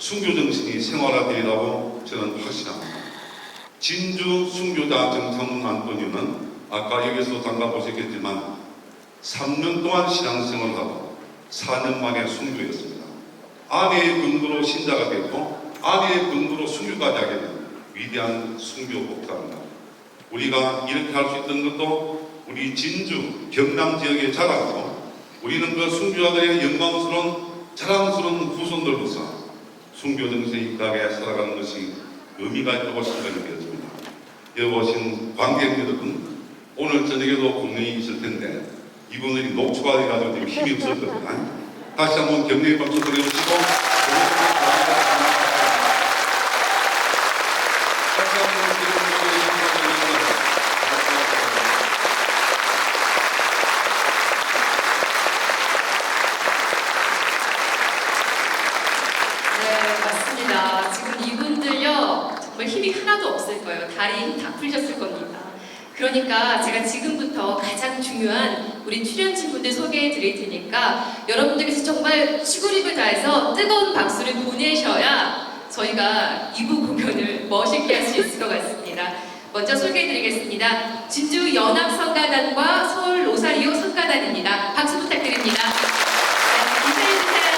순교 정신이 생활화되리라고 저는 확신합니다. 진주 순교자 정창훈 안토니는 아까 여기서 잠깐 보셨겠지만 3년 동안 신앙생활을 하고 4년 만에 순교했습니다. 아내의 근거로 신자가 됐고 아내의 근거로 순교까지 하게 된 위대한 순교 복사입니다. 우리가 이렇게 할 수 있던 것도 우리 진주 경남 지역의 자랑으로 우리는 그 순교자들의 영광스러운 자랑스러운 후손들로서 순교 정신에 입각해 살아가는 것이 의미가 있다고 생각이 되었습니다. 여기 오신 관객 여러분, 오늘 저녁에도 공연이 있을 텐데 이분들이 녹초가 돼가지고 힘이 없었거든요. 다시 한번 격려의 박수 드려주시고 다시 한번 기념으로 네, 맞습니다. 지금 이분들요, 정말 힘이 하나도 없을 거예요. 다리 힘 다 풀렸을 겁니다. 그러니까 제가 지금부터 가장 중요한 우리 출연진 분들 소개해 드릴 테니까 여러분들께서 정말 시구립을 다해서 뜨거운 박수를 보내셔야 저희가 2부 공연을 멋있게 할 수 있을 것 같습니다. 먼저 소개해 드리겠습니다. 진주 연합 성가단과 서울 로사리오 성가단입니다. 박수 부탁드립니다. 네, 인사해 주세요.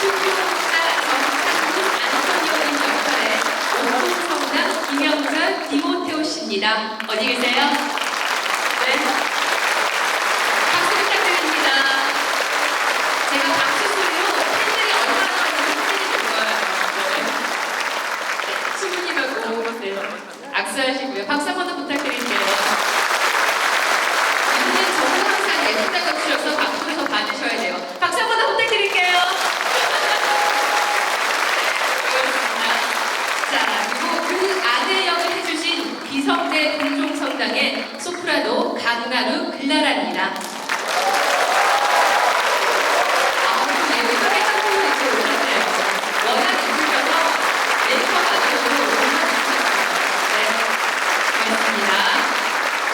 축구공사 정창훈 안토니오님 역할의 원동성남 김영선 씨입니다. 어디 계세요? 네. 박수 부탁드립니다. 제가 박수 소리로 팬들이 얼마나 많은지 확인이 될 거예요. 네. 신부님하고 네. 악수하시고요. 박수 한 번 더 부탁드릴게요. 이분은 저는 항상 예술가가 주셔서 박수를 더 받으셔야 돼요. 박수 한 번 더 부탁드릴게요. 그렇습니다. 자, 그리고 그 아내 역을 해주신 비성대 공종성당의 소프라노 강나루 글라라입니다. 아, 오늘 예쁘게 한국을 입고 오셨네요. 워낙 이쁘셔서 메이크업 안 하셔도 정말 좋으셨어요. 네, 고맙습니다.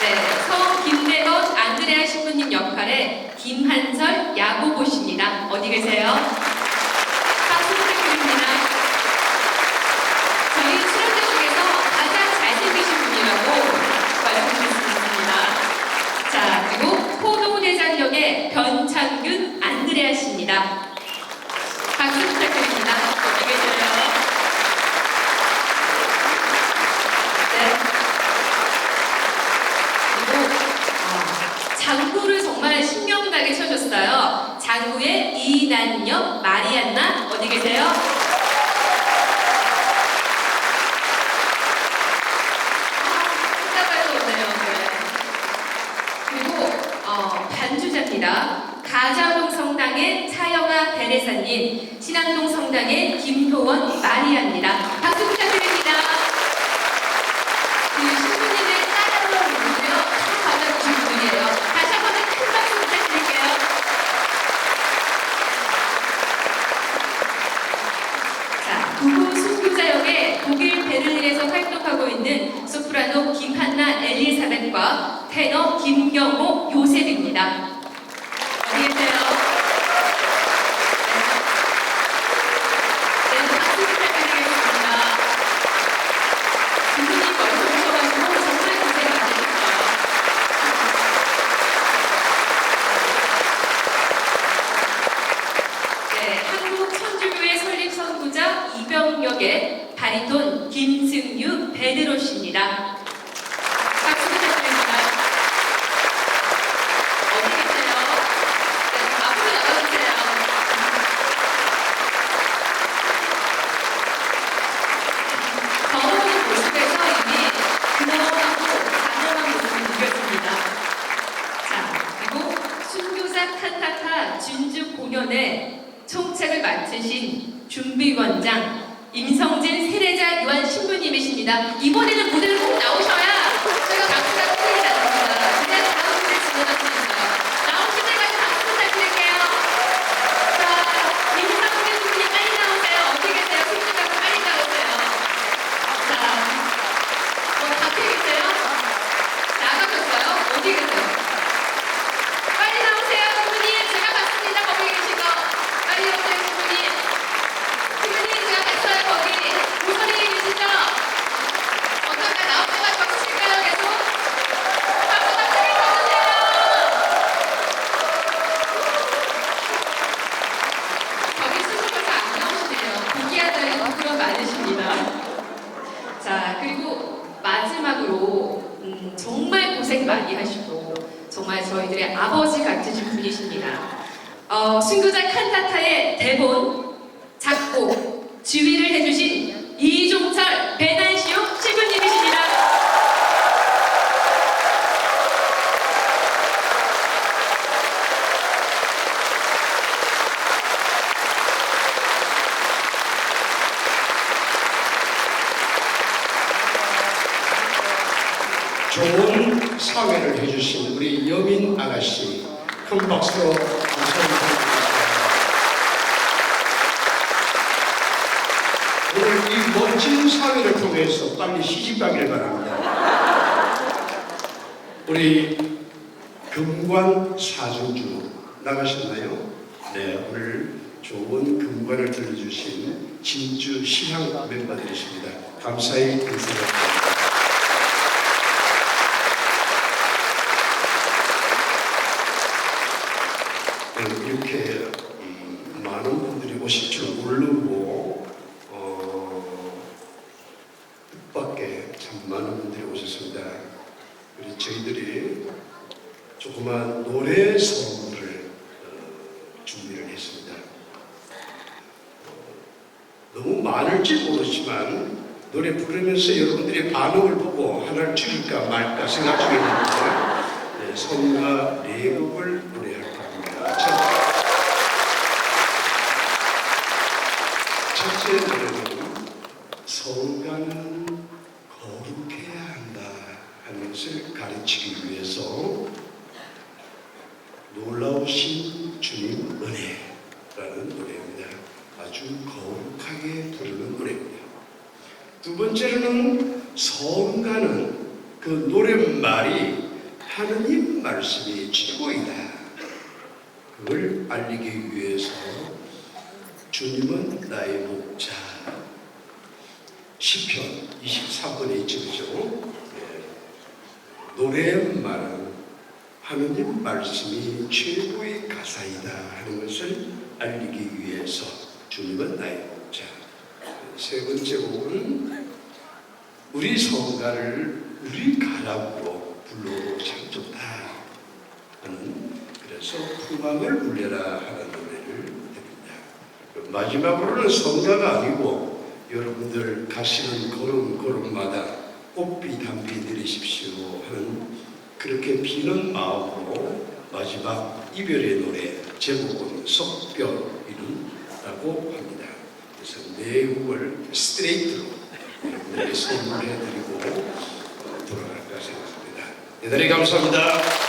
네, 성 김대건 안드레아 신부님 역할의 김한설 야고보 씨입니다. 어디 계세요? 박수 부탁드립니다. 저희 출연자 중에서 가장 잘생기신 분이라고 말씀드릴 수 있습니다. 자, 그리고 포동대장역의 변창균 안드레아 씨입니다. 박수 부탁드립니다. 어디 계세요? 네. 그리고 아, 장구를 정말 신명나게 쳐줬어요. 장구의 이난역 마리안나 어디 계세요? 끝나가도 오네요. 네. 그리고 어, 반주자입니다. 가자동 성당의 차영아 베레사님, 신안동 성당의 김효원 마리아입니다. 소프라노 김한나 엘리사벳과 테너 김경호 요셉입니다. 어디 계세요? 네, 네, 박수 부탁드리겠습니다. 두 분이 벌써 오셔가지고 정말 고생 많으셨어요. 네, 한국 천주교회 설립 선구자 이병역의 바리톤 김승유 베드로 씨입니다. 박수 부탁드립니다. 어디 계세요? 네, 앞으로 나와주세요. 더러운 모습에서 이미 근엄하고 단호한 모습을 느꼈습니다. 자, 그리고 순교사 칸타타 진주 공연에 총책을 맡으신 준비원장 임성진 세례자 요한 신부님이십니다. 이번에는 무대를 많으십니다. 자, 그리고 마지막으로 음, 정말 고생 많이 하시고 정말 저희들의 아버지 같으신 분이십니다. 어, 순교자 칸타타의 대본, 작곡, 지휘를 해주신 큰 박수로 감사드립니다. 오늘 이 멋진 사회를 통해서 빨리 시집가길 바랍니다. 우리 금관 사중주 나가셨나요? 네, 오늘 좋은 금관을 들려주신 진주 시향 멤버들이십니다. 감사히 인사드립니다. 네, 이렇게 음, 많은 분들이 오실 줄 모르고 어, 뜻밖의 참 많은 분들이 오셨습니다. 우리 저희들이 조그만 노래 선물을 어, 준비를 했습니다. 어, 너무 많을지 모르지만 노래 부르면서 여러분들의 반응을 보고 하나를 줄일까 말까 생각 있는데 네, 성가 네 곡을 노래할 겁니다. 첫, 첫째 노래는 성가는 거룩해야 한다 하는 것을 가르치기 위해서 놀라우신 주님 은혜라는 노래입니다. 아주 거룩하게 부르는 노래입니다. 두 번째로는 성가는 그 노랫말이 하느님 말씀이 최고이다. 그걸 알리기 위해서 주님은 나의 목자. 시편 24번에 있죠? 네. 노랫말은 하느님 말씀이 최고의 가사이다 하는 것을 알리기 위해서 주님은 나의. 세 번째 곡은 우리 성가를 우리 가락으로 불러도 참 좋다 하는 그래서 풍광을 울려라 하는 노래를 드립니다. 마지막으로는 성가가 아니고 여러분들 가시는 걸음 걸음마다 꽃비 담비 내리십시오 하는 그렇게 비는 마음으로 마지막 이별의 노래 제목은 속별이라고 합니다. 네 곡을 스트레이트로 여러분들에게 선물해 드리고 돌아갈까 생각합니다. 대단히 감사합니다.